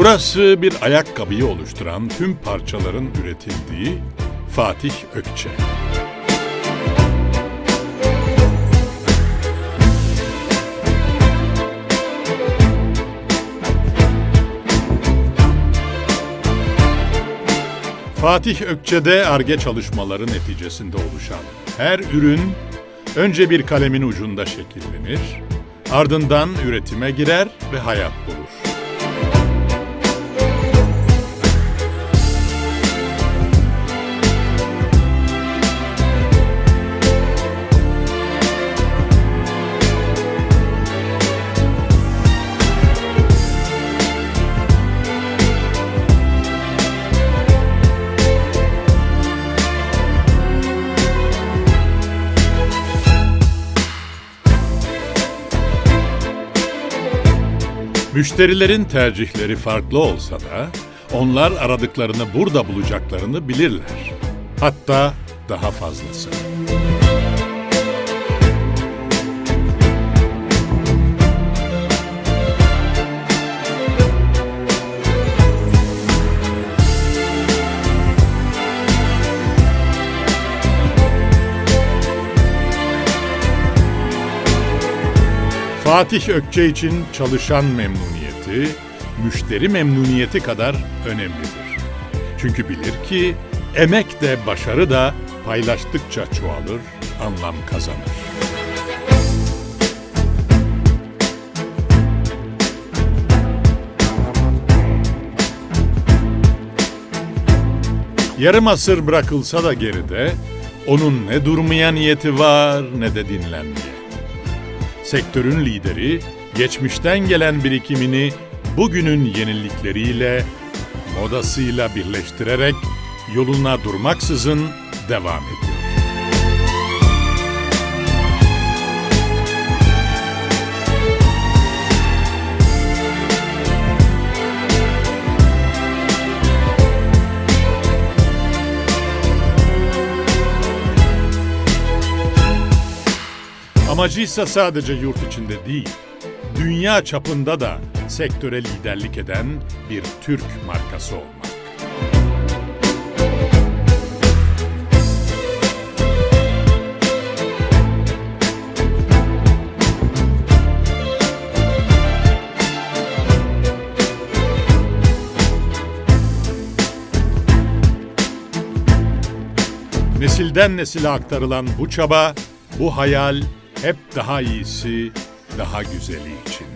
Burası bir ayakkabıyı oluşturan tüm parçaların üretildiği Fatih Ökçe. Fatih Ökçe'de arge çalışmaları neticesinde oluşan her ürün önce bir kalemin ucunda şekillenir, ardından üretime girer ve hayat bulur. Müşterilerin tercihleri farklı olsa da onlar aradıklarını burada bulacaklarını bilirler. Hatta daha fazlası. Fatih Ökçe için çalışan memnuniyeti, müşteri memnuniyeti kadar önemlidir. Çünkü bilir ki emek de başarı da paylaştıkça çoğalır, anlam kazanır. Yarım asır bırakılsa da geride, onun ne durmaya niyeti var ne de dinlenmeye. Sektörün lideri, geçmişten gelen birikimini bugünün yenilikleriyle, modasıyla birleştirerek yoluna durmaksızın devam ediyor. Amacıysa sadece yurt içinde değil, dünya çapında da sektöre liderlik eden bir Türk markası olmak. Nesilden nesile aktarılan bu çaba, bu hayal hep daha iyisi, daha güzeli için.